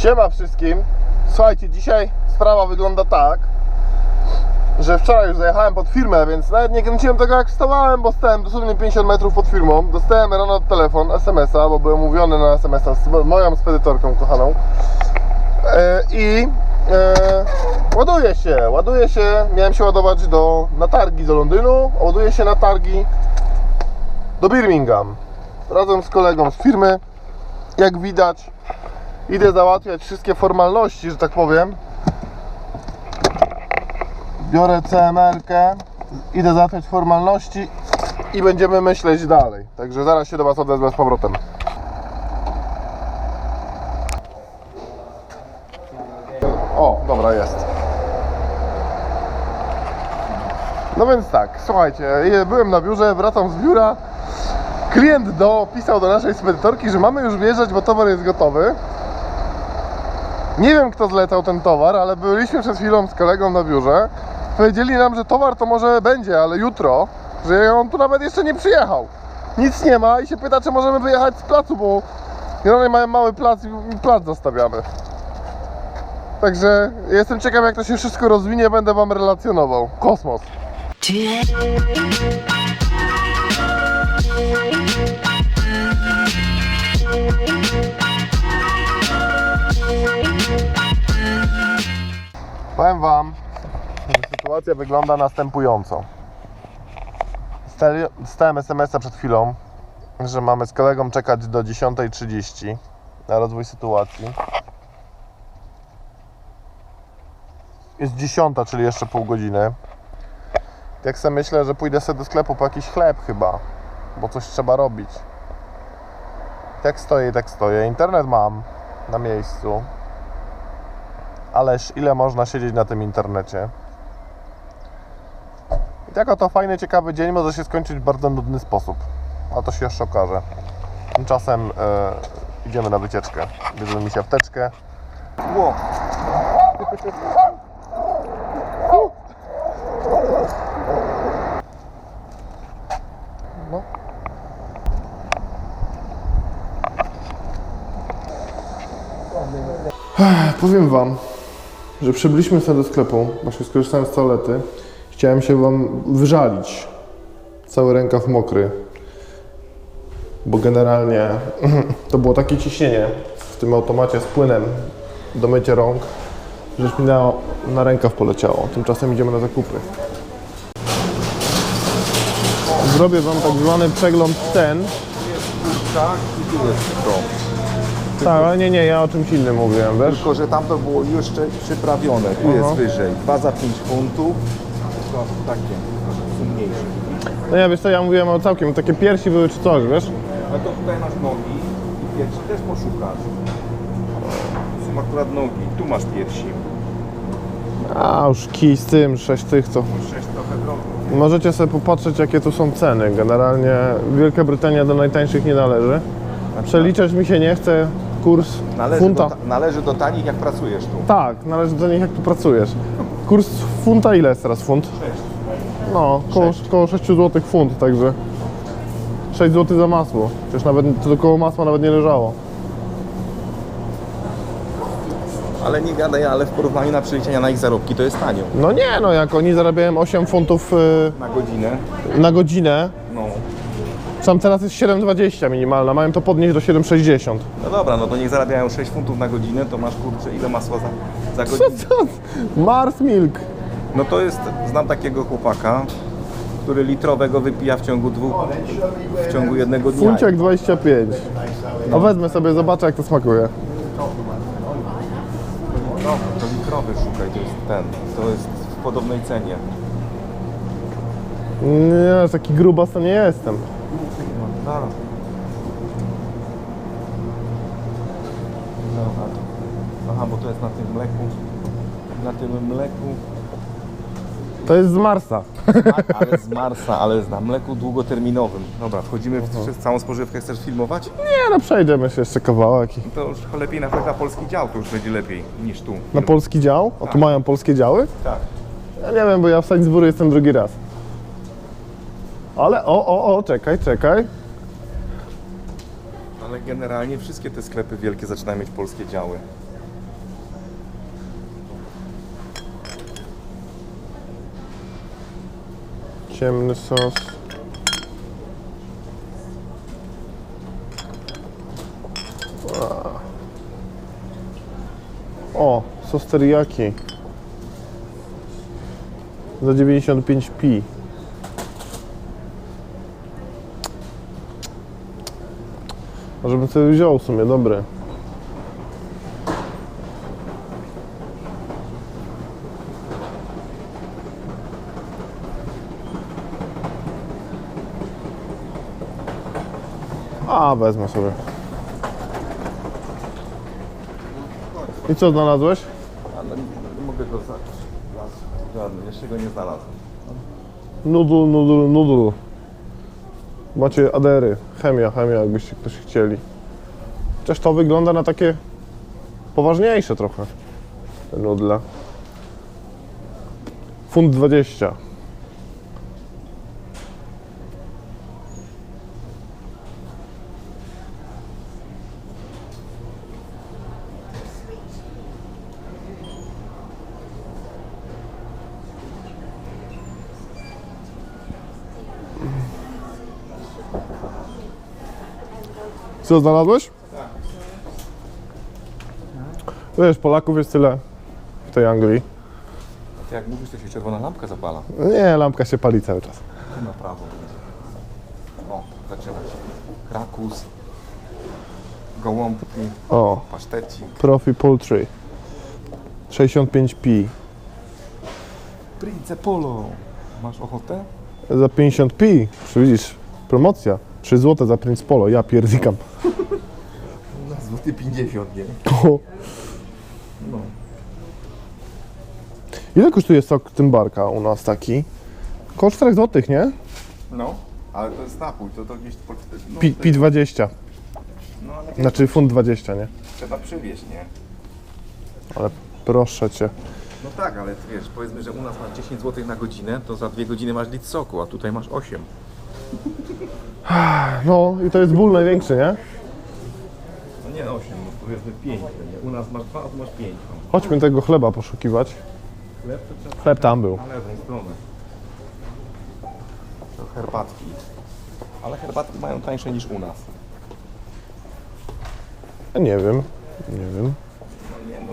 Siema wszystkim. Słuchajcie, dzisiaj sprawa wygląda tak, że wczoraj już zajechałem pod firmę, więc nawet nie kręciłem tego jak wstawałem, bo stałem dosłownie 50 metrów pod firmą. Dostałem rano telefon, SMS-a, bo byłem umówiony na SMS-a z moją spedytorką kochaną. E, I e, ładuję się, ładuję się, miałem się ładować do, na targi do Londynu, a ładuję się na targi do Birmingham. Razem z kolegą z firmy, jak widać, idę załatwiać wszystkie formalności, że tak powiem. Biorę CMR-kę, idę załatwiać formalności i będziemy myśleć dalej. Także zaraz się do Was odezwę z powrotem. O, dobra, jest. No więc tak, słuchajcie, byłem na biurze, wracam z biura. Klient dopisał do naszej spedytorki, że mamy już wjeżdżać, bo towar jest gotowy. Nie wiem, kto zlecał ten towar, ale byliśmy przed chwilą z kolegą na biurze. Powiedzieli nam, że towar to może będzie, ale jutro, że on tu nawet jeszcze nie przyjechał. Nic nie ma i się pyta, czy możemy wyjechać z placu, bo generalnie mają mały plac i plac zostawiamy. Także jestem ciekaw, jak to się wszystko rozwinie, będę Wam relacjonował. Kosmos. Powiem Wam, że sytuacja wygląda następująco. Dostałem SMS-a przed chwilą, że mamy z kolegą czekać do 10.30 na rozwój sytuacji. Jest 10, czyli jeszcze pół godziny. Jak sobie myślę, że pójdę sobie do sklepu po jakiś chleb chyba, bo coś trzeba robić. Tak stoję, tak stoję. Internet mam na miejscu. Ależ ile można siedzieć na tym internecie? I tak oto fajny, ciekawy dzień może się skończyć w bardzo nudny sposób. A to się jeszcze okaże. Tymczasem e, idziemy na wycieczkę. Bierzemy mi się apteczkę. Ło. No. Powiem Wam, że przybyliśmy sobie do sklepu, właśnie skorzystałem z toalety. Chciałem się Wam wyżalić. Cały rękaw mokry. Bo generalnie to było takie ciśnienie w tym automacie z płynem do mycia rąk, że mi na, na rękaw poleciało. Tymczasem idziemy na zakupy. Zrobię Wam tak zwany przegląd cen. Tak, i tu jest. Tak, ale nie, nie, ja o czymś innym mówiłem, wiesz? Tylko, że tamto było jeszcze przyprawione. Tu Aha. jest wyżej. 2 za 5 funtów. To takie, są mniejsze. No ja wiesz co, ja mówiłem o całkiem, takie piersi były czy coś, wiesz? No to tutaj masz nogi i piersi też poszukasz. Są akurat nogi. Tu masz piersi. A już kij z tym, sześć tych co. Sześć trochę drogo. Możecie sobie popatrzeć jakie tu są ceny. Generalnie Wielka Brytania do najtańszych nie należy. Przeliczać mi się nie chce kurs Należy funta. do, należy do tanich, jak pracujesz tu. Tak, należy do nich jak tu pracujesz. Kurs funta ile jest teraz funt? Sześć. No, koło, koło 6 zł funt, także 6 zł za masło. Przecież nawet to koło masła nawet nie leżało. Ale nie gadaj, ale w porównaniu na przeliczenia na ich zarobki to jest tanio. No nie, no jak oni zarabiają 8 funtów y, Na godzinę. na godzinę, No. Tam teraz jest 7,20 minimalna, mają to podnieść do 7,60. No dobra, no to niech zarabiają 6 funtów na godzinę, to masz kurczę ile masła za, za Co godzinę. to? Mars Milk. No to jest, znam takiego chłopaka, który litrowego wypija w ciągu dwóch, w ciągu jednego dnia. Funciak 25. A wezmę sobie, zobaczę jak to smakuje. No, to litrowy szukaj, to jest ten, to jest w podobnej cenie. Nie, taki grubas to nie jestem. Zaraz. Aha, bo to jest na tym mleku, na tym mleku, To jest z Marsa. ale z Marsa, ale na mleku długoterminowym. Dobra, wchodzimy w przez całą spożywkę, chcesz filmować? Nie, no przejdziemy się jeszcze kawałek. i- To już lepiej nawet na polski dział, to już będzie lepiej niż tu. Na polski dział? O, tu mają polskie działy? Tak. Ja nie wiem, bo ja w Sainsbury jestem drugi raz. Ale o, o, o, czekaj, czekaj. Ale generalnie wszystkie te sklepy wielkie zaczynają mieć polskie działy. Ciemny sos. O, sos teriyaki. Za 95 pi. Może bym sobie wziął w sumie, dobry. A, wezmę sobie. I co znalazłeś? Ale nie mogę go zacząć. Żadny, jeszcze go nie znalazłem. Nudul, nudul, nudul. Macie adery. Chemia, chemia, jakbyście ktoś chcieli. Chociaż to wygląda na takie poważniejsze trochę. Te nudle. Funt 20. Co znalazłeś? Wiesz, Polaków jest tyle w tej Anglii. Ty jak mówisz, to się czerwona lampka zapala. Nie, lampka się pali cały czas. Tu na prawo. O, zaczyna się. Krakus. Gołąbki. O, Pasztecik. Profi Poultry. 65p. Prince Polo. Masz ochotę? Za 50p. Czy Widzisz, promocja. 3 zł za Prince Polo. Ja pierdikam. Na złoty 50, nie? O. No. Ile kosztuje sok Tymbarka u nas taki? Koło 4 zł, nie? No, ale to jest napój, to to gdzieś po... No, Pi, pi 20. No ale Znaczy funt 20, nie? trzeba przywieźć, nie? Ale proszę cię. No tak, ale ty wiesz, powiedzmy, że u nas masz 10 zł na godzinę, to za dwie godziny masz litr soku, a tutaj masz 8. No i to jest ból największy, nie? No nie 8, no powiedzmy 5, nie? U nas masz 2, a tu masz 5. No. Chodźmy tego chleba poszukiwać. Chleb to trzeba Chleb tam był. na lewą stronę. To herbatki. Ale herbatki mają tańsze niż u nas. Ja nie wiem. Nie wiem. No nie, no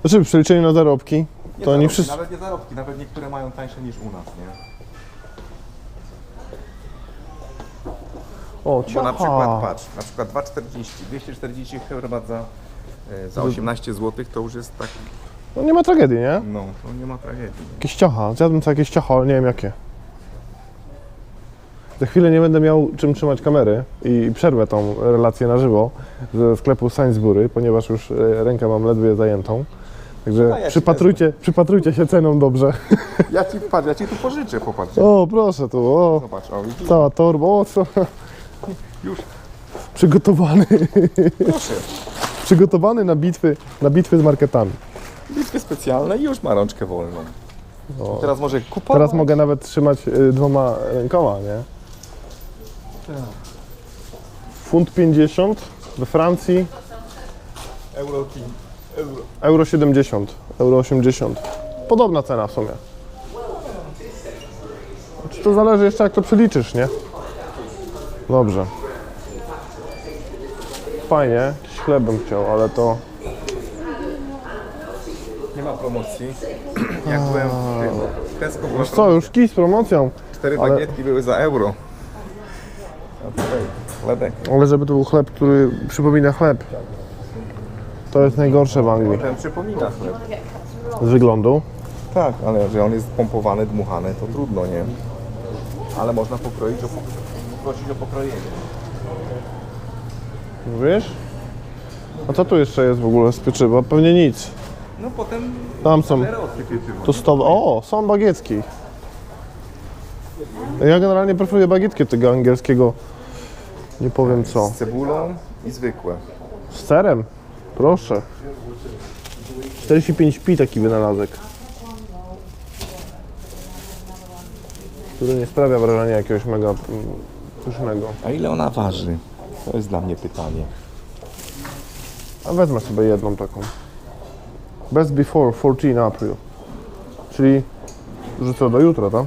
Znaczy w przeliczeniu na zarobki, nie to nie zarobki, wszyscy... Nawet nie zarobki, nawet niektóre mają tańsze niż u nas, nie? O, Bo na ciacha. przykład, patrz, na przykład 2,40, 240 herbat za, e, za 18 zł to już jest tak, No nie ma tragedii, nie? no, to nie ma tragedii. Jakieś ciacha. Zjadłem sobie jakieś ciacho, ale nie wiem jakie. Za chwilę nie będę miał czym trzymać kamery i przerwę tą relację na żywo ze sklepu Sainsbury, ponieważ już e, rękę mam ledwie zajętą. Także No, ja ci przypatrujcie, przypatrujcie się ceną dobrze. Ja ci, patrz, ja ci tu pożyczę, popatrz. O, proszę tu, o, Zobacz, o, widzisz? cała torba, o, co? Już, Przygotowany, proszę. przygotowany na bitwy, na bitwy z marketami. Bitwy specjalne i już ma rączkę wolną. O. Teraz może kupować. Teraz mogę nawet trzymać y, dwoma rękoma, nie? Funt 50 we Francji, Euro. Euro. euro 70, euro 80. Podobna cena w sumie. Czy to zależy jeszcze jak to przeliczysz, nie? Dobrze. Fajnie, jakiś chleb bym chciał, ale to... Nie ma promocji. Jak byłem w Tesco była Wiesz co, już kij z promocją, Cztery ale- bagietki były za euro. A tutaj chlebek. ale żeby to był chleb, który przypomina chleb. To jest najgorsze w Anglii Ten przypomina chleb. z wyglądu. Tak, ale że on jest pompowany, dmuchany, to trudno, nie? Ale można pokroić, o, prosić o pokrojenie. Wiesz? A co tu jeszcze jest w ogóle z pieczywa? Pewnie nic. No potem Tam są eroty pieczywo. tostowe. O, są bagietki. Ja generalnie preferuję bagietki tego angielskiego. Nie powiem co. Z cebulą i zwykłe. Z serem. Proszę. 45pi taki wynalazek. Który nie sprawia wrażenia jakiegoś mega mm, A ile ona waży? To jest dla mnie pytanie. A wezmę sobie jedną taką. Best before 14 April. Czyli że co, do jutra, tak?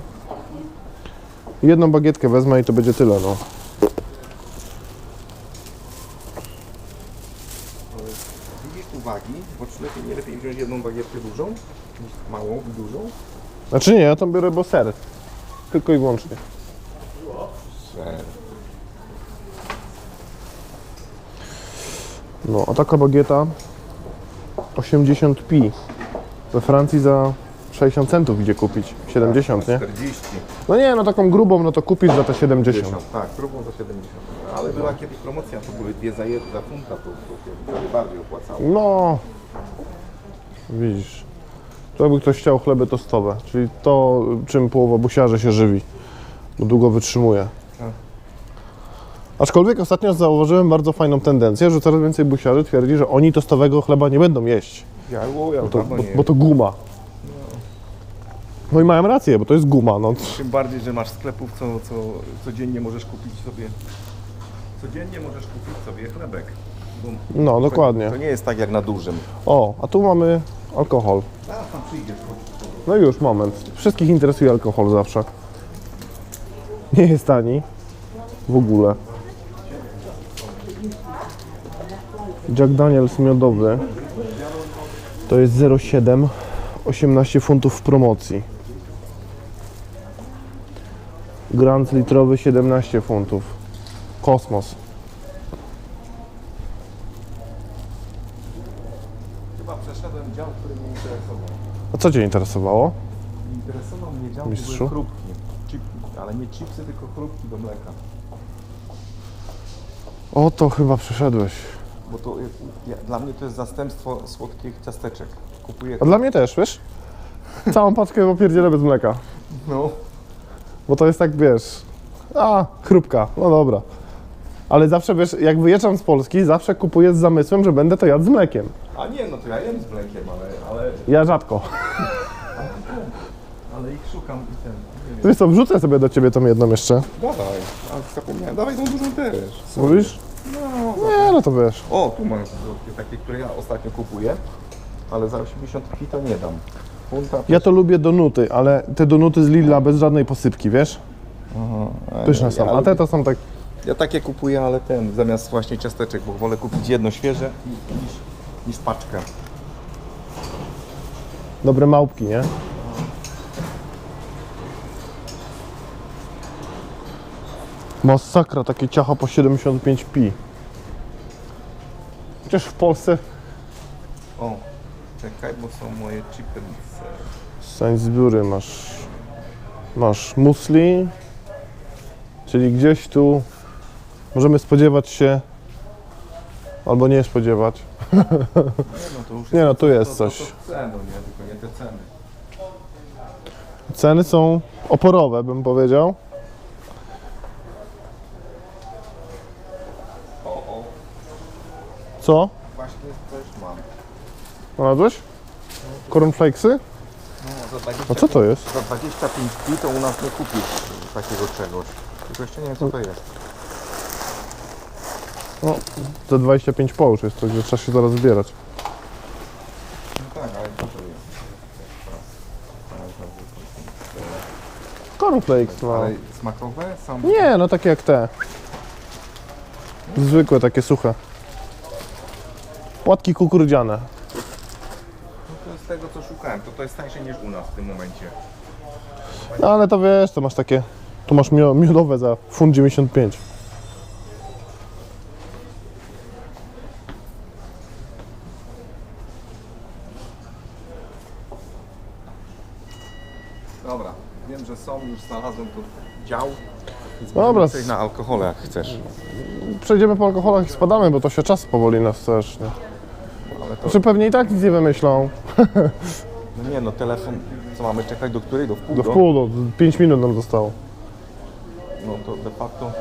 Jedną bagietkę wezmę i to będzie tyle, no. Widzisz tu wagi, bo czy lepiej, nie lepiej wziąć jedną bagietkę dużą, niż małą i dużą? Znaczy nie, ja tam biorę bo ser. Tylko i wyłącznie. No, a taka bagieta 80 pi. We Francji za 60 centów idzie kupić. 70, nie? 40. No nie, no taką grubą, no to kupisz za te 70. 50. Tak, próbą za 70. Ale była kiedyś promocja, to były dwie za jedno, za funta, to, to się bardziej opłacało. No, widzisz. To jakby ktoś chciał chleby tostowe, czyli to, czym połowa busiarzy się żywi, bo długo wytrzymuje. Aczkolwiek ostatnio zauważyłem bardzo fajną tendencję, że coraz więcej busiarzy twierdzi, że oni tostowego chleba nie będą jeść, Ja, ja to, dawno bo, bo to guma. No i mają rację, bo to jest guma. No. Tym bardziej, że masz sklepów, co, co codziennie możesz kupić sobie. Codziennie możesz kupić sobie chlebek. Bo no, to, dokładnie. To nie jest tak jak na dużym. O, a tu mamy alkohol. A, tam przyjdziesz. No już, moment. Wszystkich interesuje alkohol zawsze. Nie jest tani. W ogóle. Jack Daniels miodowy to jest 0,7 18 funtów w promocji. Grand litrowy 17 funtów. Kosmos. Chyba przeszedłem dział, który mnie interesował. A co Cię interesowało? Interesował mnie dział, Mistrzu? chrupki. Chip, ale nie chipsy, tylko chrupki do mleka. O, to chyba przeszedłeś. Bo to jest, ja, dla mnie to jest zastępstwo słodkich ciasteczek. Kupuję A dla mnie też, wiesz? Całą paczkę opierdzielę bez mleka. No. Bo to jest tak, wiesz, a, chrupka, no dobra. Ale zawsze, wiesz, jak wyjeżdżam z Polski, zawsze kupuję z zamysłem, że będę to jadł z mlekiem. A nie, no to ja jem z mlekiem, ale, ale, Ja rzadko. ale ich szukam i ten. Wiesz co, wrzucę sobie do ciebie tą jedną jeszcze. Dawaj, a zapomniałem, dawaj tą dużą też. Mówisz? No, Nie, no to wiesz. O, tu mam takie, takie, które ja ostatnio kupuję, ale za 80 pi to nie dam. Funta, Ja to lubię donuty, ale te donuty z Lidla bez żadnej posypki, wiesz? Aha, Pyszne ja, są. A te to są tak... ja takie kupuję, ale ten, zamiast właśnie ciasteczek, bo wolę kupić jedno świeże i- niż, niż paczkę. Dobre małpki, nie? Masakra, takie ciacha po 75 pi. Chociaż w Polsce O, czekaj, bo są moje chipence. Sainsbury masz, masz musli, czyli gdzieś tu możemy spodziewać się, albo nie spodziewać. Nie no, to już Nie no, tu jest to, coś. To, to ceny, nie, tylko nie te ceny. Ceny są oporowe, bym powiedział. O, o, Co? właśnie coś mam. Znalazłeś? Cornflakesy? No, za 20, A co to jest? Za 25 pi to u nas nie kupisz takiego czegoś. Tylko jeszcze nie wiem co to jest. No, za 25 po już jest to, że trzeba się zaraz zbierać. No tak, ale to jest? Cornflakes, no. Ale smakowe są? Nie, no takie jak te. Zwykłe, takie suche. Płatki kukurydziane. No to jest tego co szukałem, to to jest tańsze niż u nas w tym momencie. No ale to wiesz, to masz takie. Tu masz mio- miodowe za funt 95. Dobra, wiem, że są, już znalazłem tu dział. Więc Dobra. możemy na alkohole jak chcesz. Przejdziemy po alkoholach i spadamy, bo to się czas powoli nas też. Nie? Znaczy pewnie i tak nic nie wymyślą. no nie no, telefon, co mamy czekać do której? Do wpół? Do wpół, do 5 minut nam zostało. No to de facto...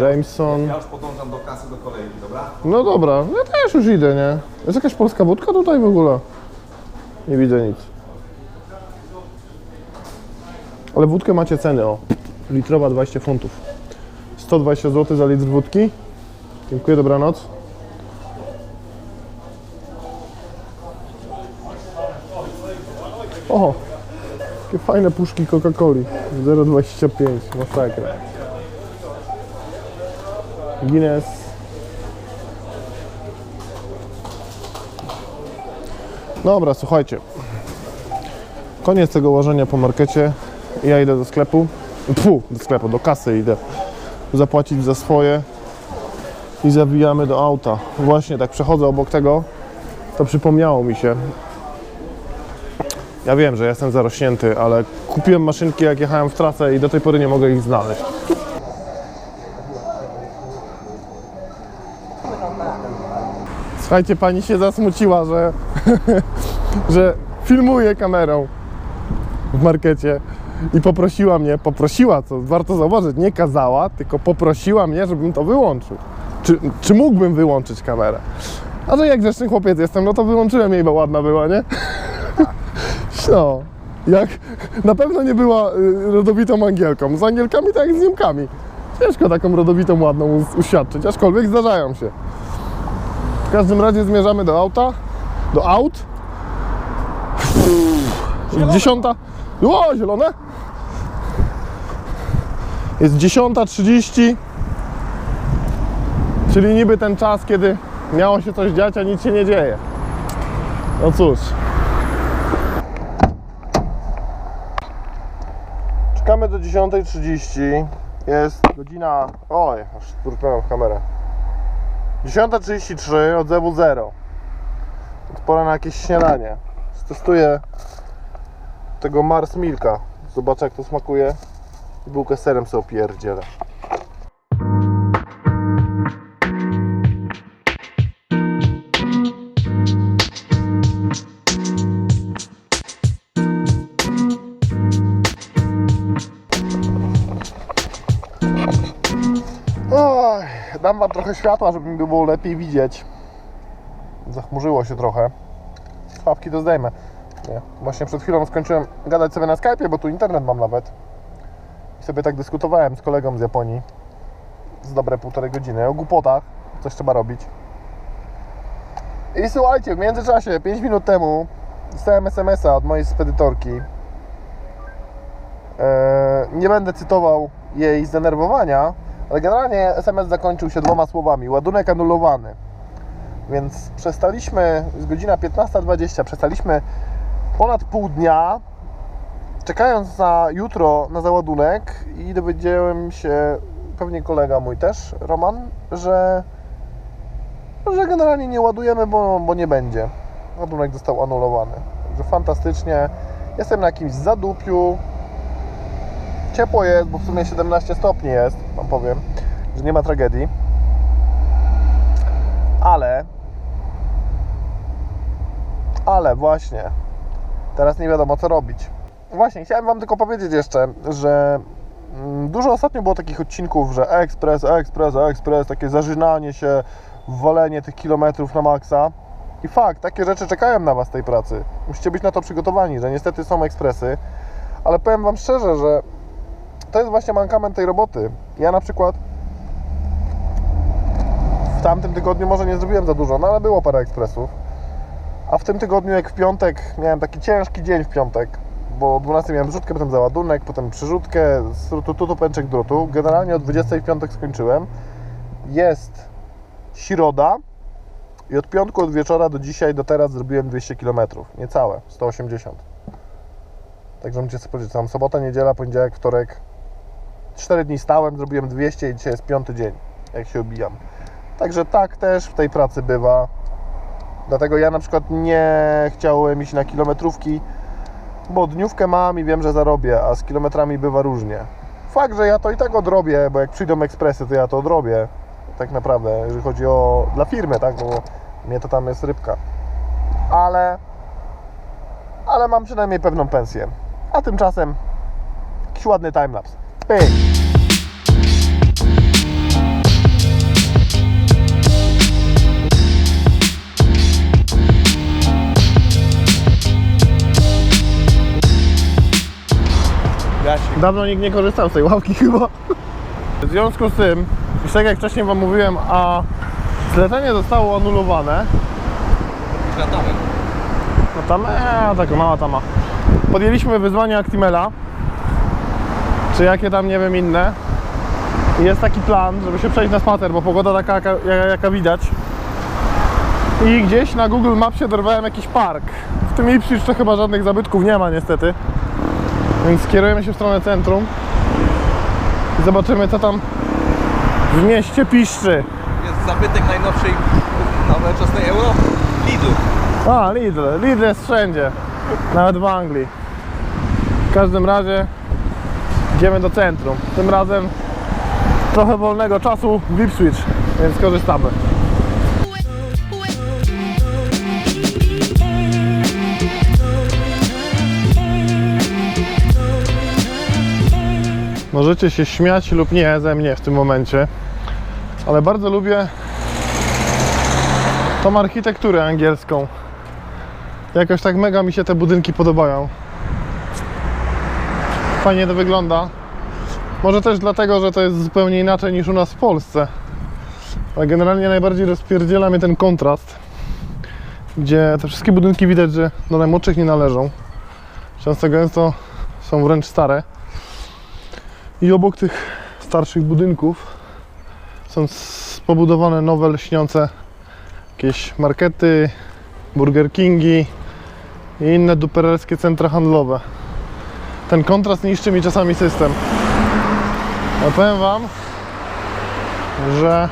Jameson. Ja już podążam do kasy, do kolejki, dobra? No dobra, ja też już idę, nie? Jest jakaś polska wódka tutaj w ogóle? Nie widzę nic. Ale wódkę macie ceny, o. Litrowa 20 funtów. 120 zł za litr wódki. Dziękuję, dobranoc. O, jakie fajne puszki Coca-Coli. 0,25, masakra. Guinness. Dobra, słuchajcie. Koniec tego łożenia po markecie. Ja idę do sklepu. Fu, do sklepu, do kasy idę. Zapłacić za swoje. I zawijamy do auta. Właśnie tak przechodzę obok tego. To przypomniało mi się. Ja wiem, że jestem zarośnięty, ale kupiłem maszynki jak jechałem w trasę i do tej pory nie mogę ich znaleźć. Słuchajcie, pani się zasmuciła, że, że filmuje kamerą w markecie i poprosiła mnie, poprosiła, co warto zauważyć, nie kazała, tylko poprosiła mnie, żebym to wyłączył. Czy, czy mógłbym wyłączyć kamerę? A że jak grzeczny chłopiec jestem, no to wyłączyłem jej, bo ładna była, nie? No, jak na pewno nie była y, rodowitą Angielką. Z Angielkami tak jak z Niemkami. Ciężko taką rodowitą, ładną uświadczyć, aczkolwiek zdarzają się. W każdym razie zmierzamy do auta, do aut. Dziesiąta. O, zielone. Jest 10.30, czyli niby ten czas, kiedy miało się coś dziać, a nic się nie dzieje. No cóż. Czekamy do 10.30. Jest godzina. Oj, aż turpnąłem kamerę. 10.33 od zewu 0. Więc pora na jakieś śniadanie. Testuję tego Mars Milka. Zobaczę jak to smakuje. I bułkę serem sobie opierdzielę. Trochę światła, żeby mi było lepiej widzieć. Zachmurzyło się trochę. Słuchawki to zdejmę. Nie. Właśnie przed chwilą skończyłem gadać sobie na Skype'ie, bo tu internet mam nawet. I sobie tak dyskutowałem z kolegą z Japonii. Z dobre półtorej godziny o głupotach. Coś trzeba robić. I słuchajcie, w międzyczasie, 5 minut temu dostałem SMS-a od mojej spedytorki. Eee, nie będę cytował jej zdenerwowania, ale generalnie SMS zakończył się dwoma słowami: ładunek anulowany. Więc przestaliśmy, jest godzina 15.20, przestaliśmy ponad pół dnia czekając na jutro na załadunek i dowiedziałem się, pewnie kolega mój też, Roman, że, że generalnie nie ładujemy, bo, bo nie będzie. Ładunek został anulowany. Także fantastycznie. Jestem na jakimś zadupiu. Ciepło jest, bo w sumie 17 stopni jest, wam powiem, że nie ma tragedii. Ale ale właśnie teraz nie wiadomo co robić. Właśnie, chciałem Wam tylko powiedzieć jeszcze, że mm, dużo ostatnio było takich odcinków, że ekspres, ekspres, ekspres, takie zażynanie się, walenie tych kilometrów na maksa. I fakt, takie rzeczy czekają na Was tej pracy. Musicie być na to przygotowani, że niestety są ekspresy, ale powiem Wam szczerze, że to jest właśnie mankament tej roboty. Ja na przykład w tamtym tygodniu może nie zrobiłem za dużo, no ale było parę ekspresów. A w tym tygodniu, jak w piątek, miałem taki ciężki dzień w piątek, bo o 12 miałem zrzutkę, potem załadunek, potem przyrzutkę, z tutu pęczek drutu. Generalnie o 20 w piątek skończyłem. Jest środa i od piątku, od wieczora do dzisiaj, do teraz zrobiłem 200 km. Niecałe, 180. Także musicie sobie powiedzieć, tam sobota, niedziela, poniedziałek, wtorek. 4 dni stałem, zrobiłem 200 i dzisiaj jest piąty dzień, jak się obijam. Także tak też w tej pracy bywa. Dlatego ja na przykład nie chciałem iść na kilometrówki, bo dniówkę mam i wiem, że zarobię, a z kilometrami bywa różnie. Fakt, że ja to i tak odrobię, bo jak przyjdą ekspresy, to ja to odrobię. Tak naprawdę, jeżeli chodzi o dla firmy, tak, bo mnie to tam jest rybka. Ale ale mam przynajmniej pewną pensję. A tymczasem jakiś ładny timelapse. Pyk! Jasik. Dawno nikt nie korzystał z tej ławki chyba. W związku z tym, już tak jak wcześniej Wam mówiłem, a zlecenie zostało anulowane. Kratałem. No tam, eee, taka mała tama. podjęliśmy wyzwanie Actimela, czy jakie tam, nie wiem, inne. I Jest taki plan, żeby się przejść na spacer, bo pogoda taka, jaka, jaka- widać. I gdzieś na Google Mapsie dorwałem jakiś park. W tym Ipswich to chyba żadnych zabytków nie ma niestety. Więc kierujemy się w stronę centrum. I zobaczymy co tam w mieście piszczy. Jest zabytek najnowszej, nowoczesnej Europy. Lidl. A, Lidl. Lidl jest wszędzie. Nawet w Anglii. W każdym razie idziemy do centrum. Tym razem trochę wolnego czasu w Ipswich, więc korzystamy. Możecie się śmiać lub nie ze mnie w tym momencie, ale bardzo lubię tą architekturę angielską. Jakoś tak mega mi się te budynki podobają. Fajnie to wygląda. Może też dlatego, że to jest zupełnie inaczej niż u nas w Polsce. Ale generalnie najbardziej rozpierdziela mnie ten kontrast, gdzie te wszystkie budynki widać, że do najmłodszych nie należą. Często gęsto są wręcz stare. I obok tych starszych budynków są pobudowane nowe, lśniące jakieś markety, Burger Kingi i inne duperelskie centra handlowe. Ten kontrast niszczy mi czasami system. Ale powiem Wam, że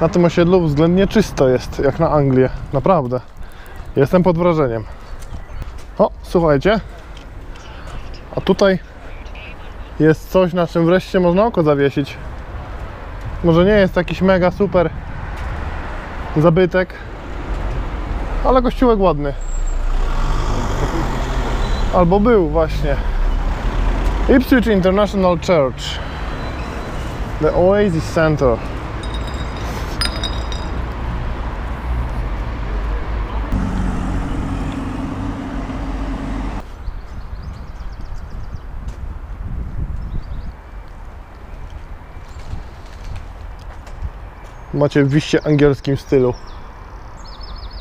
na tym osiedlu względnie czysto jest, jak na Anglię. Naprawdę. Jestem pod wrażeniem. O, słuchajcie. A tutaj jest coś, na czym wreszcie można oko zawiesić. Może nie jest jakiś mega super zabytek, ale kościółek ładny. Albo był właśnie. Ipswich International Church. The Oasis Center. Macie w angielskim stylu.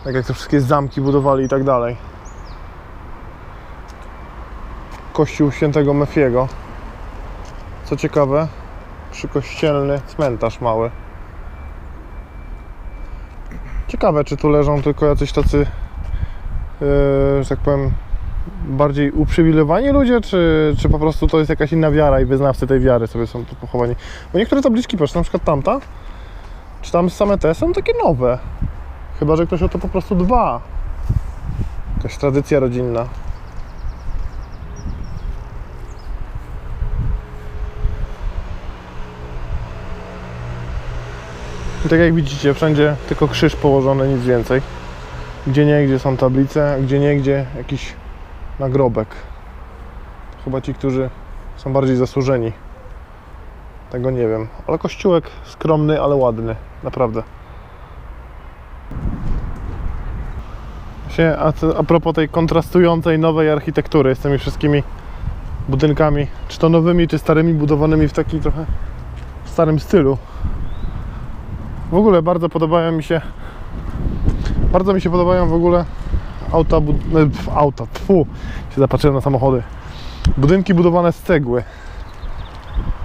Tak jak te wszystkie zamki budowali i tak dalej. Kościół świętego Mefiego. Co ciekawe, przykościelny cmentarz mały. Ciekawe, czy tu leżą tylko jacyś tacy, yy, że tak powiem, bardziej uprzywilejowani ludzie, czy, czy po prostu to jest jakaś inna wiara i wyznawcy tej wiary sobie są tu pochowani. Bo niektóre tabliczki, patrz, na przykład tamta, czy tam same te są takie nowe. Chyba, że ktoś o to po prostu dba. Jakaś tradycja rodzinna. I tak jak widzicie, wszędzie tylko krzyż położony, nic więcej. Gdzie nie, gdzie są tablice, a gdzie nie, gdzie jakiś nagrobek. Chyba ci, którzy są bardziej zasłużeni. Tego nie wiem. Ale kościółek skromny, ale ładny. Naprawdę. A, propos tej kontrastującej nowej architektury z tymi wszystkimi budynkami, czy to nowymi, czy starymi, budowanymi w takim trochę starym stylu. W ogóle bardzo podobają mi się bardzo mi się podobają w ogóle auta, bud- pf, auta, tfu, się zapatrzyłem na samochody. Budynki budowane z cegły.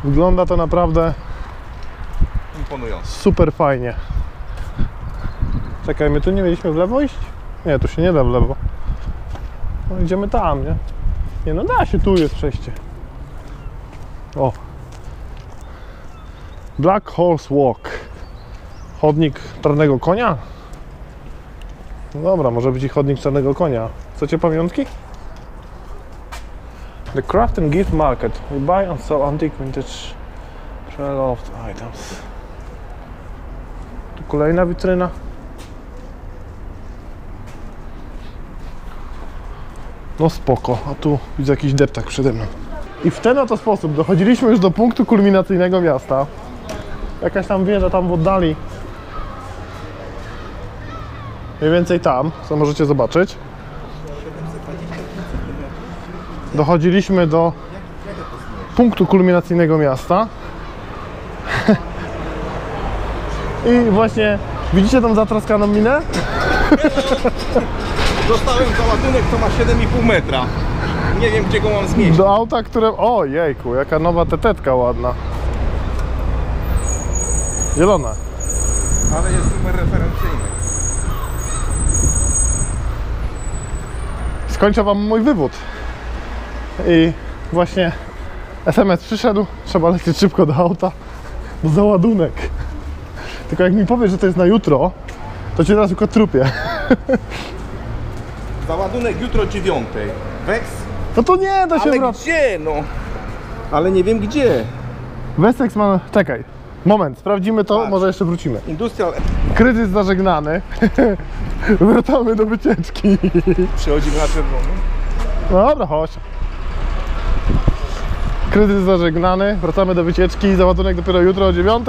Wygląda to naprawdę Imponujące. super fajnie. Czekaj, my tu nie mieliśmy w lewo iść? Nie, tu się nie da w lewo. No, idziemy tam, nie? Nie, no da się, tu jest przejście. O. Black Horse Walk. Chodnik czarnego konia? No dobra, może być i chodnik czarnego konia. Chcecie pamiątki? The Craft and Gift Market. We buy and sell antique vintage of items. Tu kolejna witryna. No spoko, a tu widzę jakiś deptak przede mną. I w ten oto sposób dochodziliśmy już do punktu kulminacyjnego miasta. Jakaś tam wieża tam w oddali. Mniej więcej tam, co możecie zobaczyć. Dochodziliśmy do punktu kulminacyjnego miasta. I właśnie widzicie tą zatroskaną minę? Dostałem za ładunek, to ma 7,5 metra. nie wiem gdzie go mam zmieścić. Do auta, które... O, jejku, jaka nowa tetetka ładna. Zielona. Ale jest numer referencyjny. Skończę wam mój wywód. I właśnie SMS przyszedł, trzeba lecieć szybko do auta, bo załadunek. Tylko jak mi powiesz, że to jest na jutro, to cię teraz trupię. Załadunek jutro dziewiątej. Wex? No to nie, to się Ale wraca. gdzie no? Ale nie wiem gdzie. Wessex ma... Czekaj, moment, sprawdzimy to, Patrz. może jeszcze wrócimy. Industrial Kryzys zażegnany. Wracamy do wycieczki. przychodzimy na czerwono. No dobra, chodź. Kryzys zażegnany, wracamy do wycieczki, załadunek dopiero jutro o 9.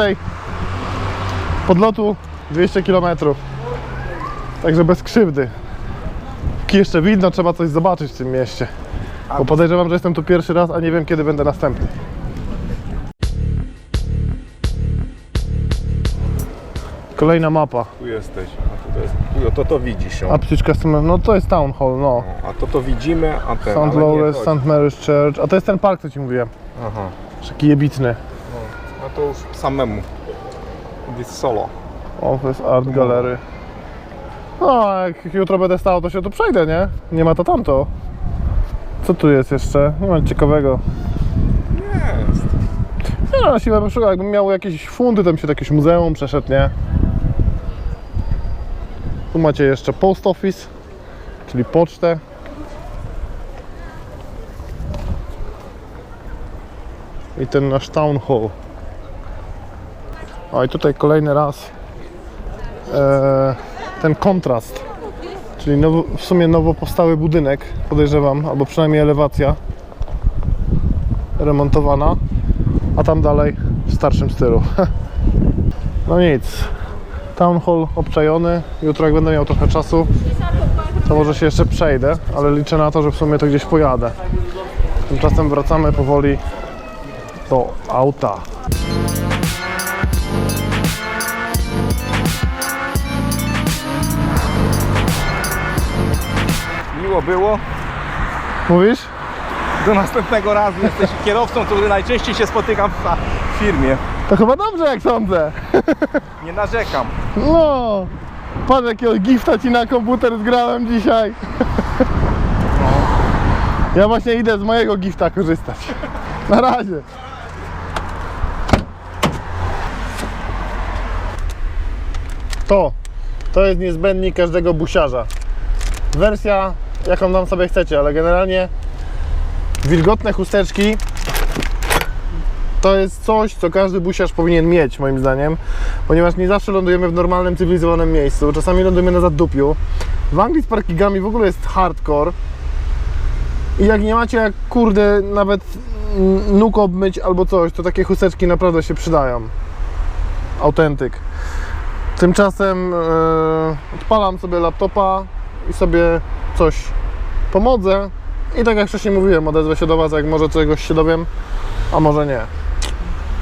Podlotu 200 km. Także bez krzywdy. Póki jeszcze widno, trzeba coś zobaczyć w tym mieście. Bo podejrzewam, że jestem tu pierwszy raz, a nie wiem kiedy będę następny. Kolejna mapa. Tu jesteś. A tu to jest. Tu, to to widzisz ją. Aptycz Customer, no to jest Town Hall, no. A to to widzimy, a ten. St. Lawrence. St. Mary's Church, a to jest ten park, co ci mówiłem. Aha. Taki jebitny. No to już samemu. This solo. Office Art Gallery. No, jak jutro będę stał, to się tu przejdę, nie? Nie ma to tamto. Co tu jest jeszcze? Nie ma ciekawego. No, na siłę bym szukał, jakbym miał jakieś fundy, bym się do jakiegoś muzeum przeszedł, nie? Tu macie jeszcze post office, czyli pocztę. I ten nasz town hall. O i tutaj kolejny raz e, ten kontrast, czyli nowo, w sumie nowo powstały budynek, podejrzewam, albo przynajmniej elewacja remontowana a tam dalej w starszym stylu. No nic. Town hall obczajony. Jutro jak będę miał trochę czasu, to może się jeszcze przejdę, ale liczę na to, że w sumie to gdzieś pojadę. Tymczasem wracamy powoli do auta. Miło było. Mówisz? Do następnego razu jesteś kierowcą, który najczęściej się spotykam w firmie. To chyba dobrze jak sądzę. Nie narzekam. No, patrz jakiego gifta ci na komputer zgrałem dzisiaj. Ja właśnie idę z mojego gifta korzystać. Na razie. To, to jest niezbędnik każdego busiarza. Wersja, jaką tam sobie chcecie, ale generalnie wilgotne chusteczki to jest coś, co każdy busiarz powinien mieć, moim zdaniem, ponieważ nie zawsze lądujemy w normalnym, cywilizowanym miejscu. Czasami lądujemy na zadupiu. W Anglii z parkingami w ogóle jest hardcore. I jak nie macie jak, kurde, nawet nóg obmyć albo coś, to takie chusteczki naprawdę się przydają. Autentyk. Tymczasem e, odpalam sobie laptopa i sobie coś pomodzę. I tak jak wcześniej mówiłem, odezwę się do Was, jak może czegoś się dowiem, a może nie.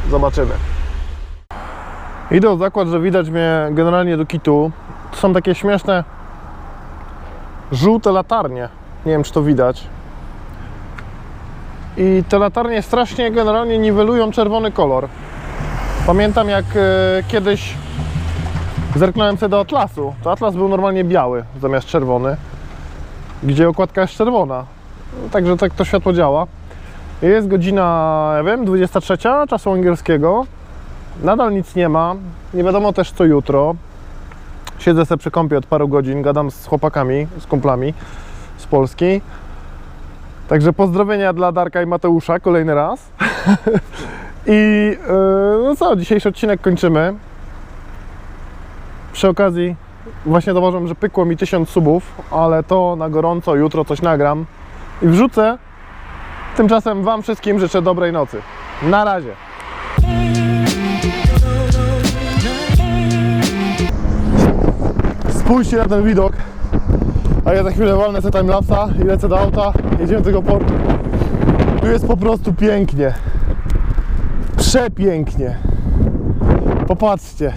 Zobaczymy. Idę zakład, że widać mnie generalnie do kitu. To są takie śmieszne żółte latarnie. Nie wiem, czy to widać. I te latarnie strasznie generalnie niwelują czerwony kolor. Pamiętam jak e, kiedyś zerknąłem sobie do Atlasu. To Atlas był normalnie biały zamiast czerwony, gdzie okładka jest czerwona. Także tak to światło działa. Jest godzina, ja wiem, 23 czasu angielskiego. Nadal nic nie ma. Nie wiadomo też co jutro. Siedzę sobie przy kąpie od paru godzin, gadam z chłopakami, z kumplami z Polski. Także pozdrowienia dla Darka i Mateusza kolejny raz. I yy, no co, dzisiejszy odcinek kończymy. Przy okazji właśnie doważam, że pykło mi 1000 subów, ale to na gorąco jutro coś nagram i wrzucę. Tymczasem Wam wszystkim życzę dobrej nocy. Na razie. Spójrzcie na ten widok. A ja za chwilę walnę sobie timelapsa i lecę do auta. Jedziemy do tego portu. Tu jest po prostu pięknie. Przepięknie. Popatrzcie.